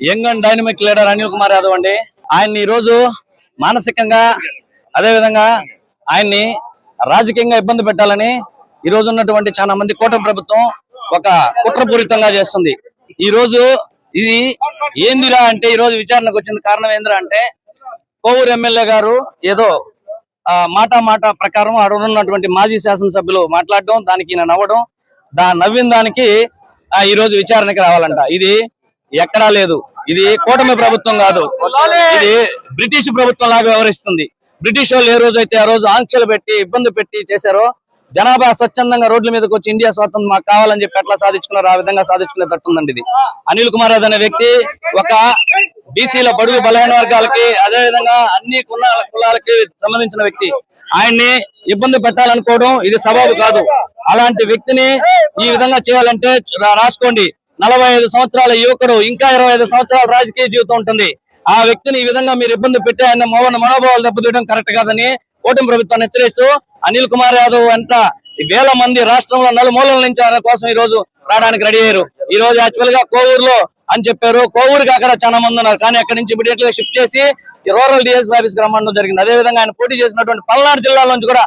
Young and dynamic leader Anil Kumar Yadav అండి. ఆయన్ని ఈరోజు రోజు మానసికంగా అదే విధంగా ఆయన్ని రాజకీయంగా ఇబ్బంది పెట్టాలని ఈ రోజు ఉన్నటువంటి చాలా మంది కూటమి ప్రభుత్వం ఒక కుట్రపూరితంగా చేస్తుంది. ఈ రోజు ఇది ఏందిరా అంటే ఈ రోజు విచారణకు వచ్చింది కారణం ఏందిరా అంటే కోవూరు ఎమ్మెల్యే గారు ఏదో మాట మాట ప్రకారం ఆడ ఉన్నటువంటి మాజీ శాసనసభ్యులు మాట్లాడడం దానికి ఈయన నవ్వడం దా నవ్విన దానికి ఈ రోజు విచారణకి రావాలంట. ఇది ఎక్కడా లేదు. ఇది కూటమి ప్రభుత్వం కాదు. ఇది బ్రిటిష్ ప్రభుత్వం లాగా వ్యవహరిస్తుంది. బ్రిటిష్ వాళ్ళు ఏ రోజు అయితే ఆ రోజు ఆంక్షలు పెట్టి ఇబ్బంది పెట్టి చేశారో జనాభా స్వచ్ఛందంగా రోడ్ల మీదకి వచ్చి ఇండియా స్వాతంత్రం మాకు కావాలని చెప్పి ఎట్లా సాధించుకున్నారో ఆ విధంగా సాధించుకునేటట్టు ఉందండి ఇది. అనిల్ కుమార్ యాదవ్ అనే వ్యక్తి ఒక బీసీల బడుగు బలహీన వర్గాలకి అదే విధంగా అన్ని కులాల కులాలకి సంబంధించిన వ్యక్తి. ఆయన్ని ఇబ్బంది పెట్టాలనుకోవడం ఇది సబబు కాదు. అలాంటి వ్యక్తిని ఈ విధంగా చేయాలంటే రాసుకోండి. నలభై ఐదు సంవత్సరాల యువకుడు ఇంకా ఇరవై ఐదు సంవత్సరాల రాజకీయ జీవితం ఉంటుంది. ఆ వ్యక్తిని ఈ విధంగా మీరు ఇబ్బంది పెట్టి ఆయన మోహన మనోభావాలు దెబ్బతీయడం కరెక్ట్ కాదని కూటమి ప్రభుత్వాన్ని హెచ్చరిస్తూ అనిల్ కుమార్ యాదవ్ అంతా ఈ వేల మంది రాష్ట్రంలో నలుమూలల నుంచి ఆయన కోసం ఈ రోజు రావడానికి రెడీ అయ్యారు. ఈ రోజు యాక్చువల్గా కోవూరులో అని చెప్పారు. కోవూరుకి అక్కడ చాలా మంది ఉన్నారు. కానీ అక్కడి నుంచి ఇమీడియట్గా షిఫ్ట్ చేసి రూరల్ డిఎస్పీ ఆఫీస్ గ్రామంలో జరిగింది. అదే విధంగా ఆయన పోటీ చేసినటువంటి పల్నాడు జిల్లా నుంచి కూడా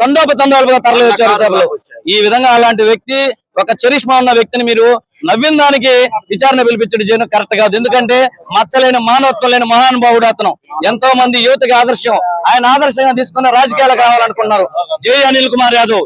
తండోపతండాలుగా తరలి వచ్చారు సభలో. ఈ విధంగా అలాంటి వ్యక్తి ఒక చరిష్మా ఉన్న వ్యక్తిని మీరు నవ్విన దానికి విచారణ పిలిపించడం చేయడం కరెక్ట్ కాదు. ఎందుకంటే మచ్చలేని మానవత్వం లేని మహానుభావుడు అతను. ఎంతో మంది యువతకి ఆదర్శం. ఆయన ఆదర్శంగా తీసుకున్న రాజకీయాలకు కావాలనుకున్నారు జై అనిల్ కుమార్ యాదవ్.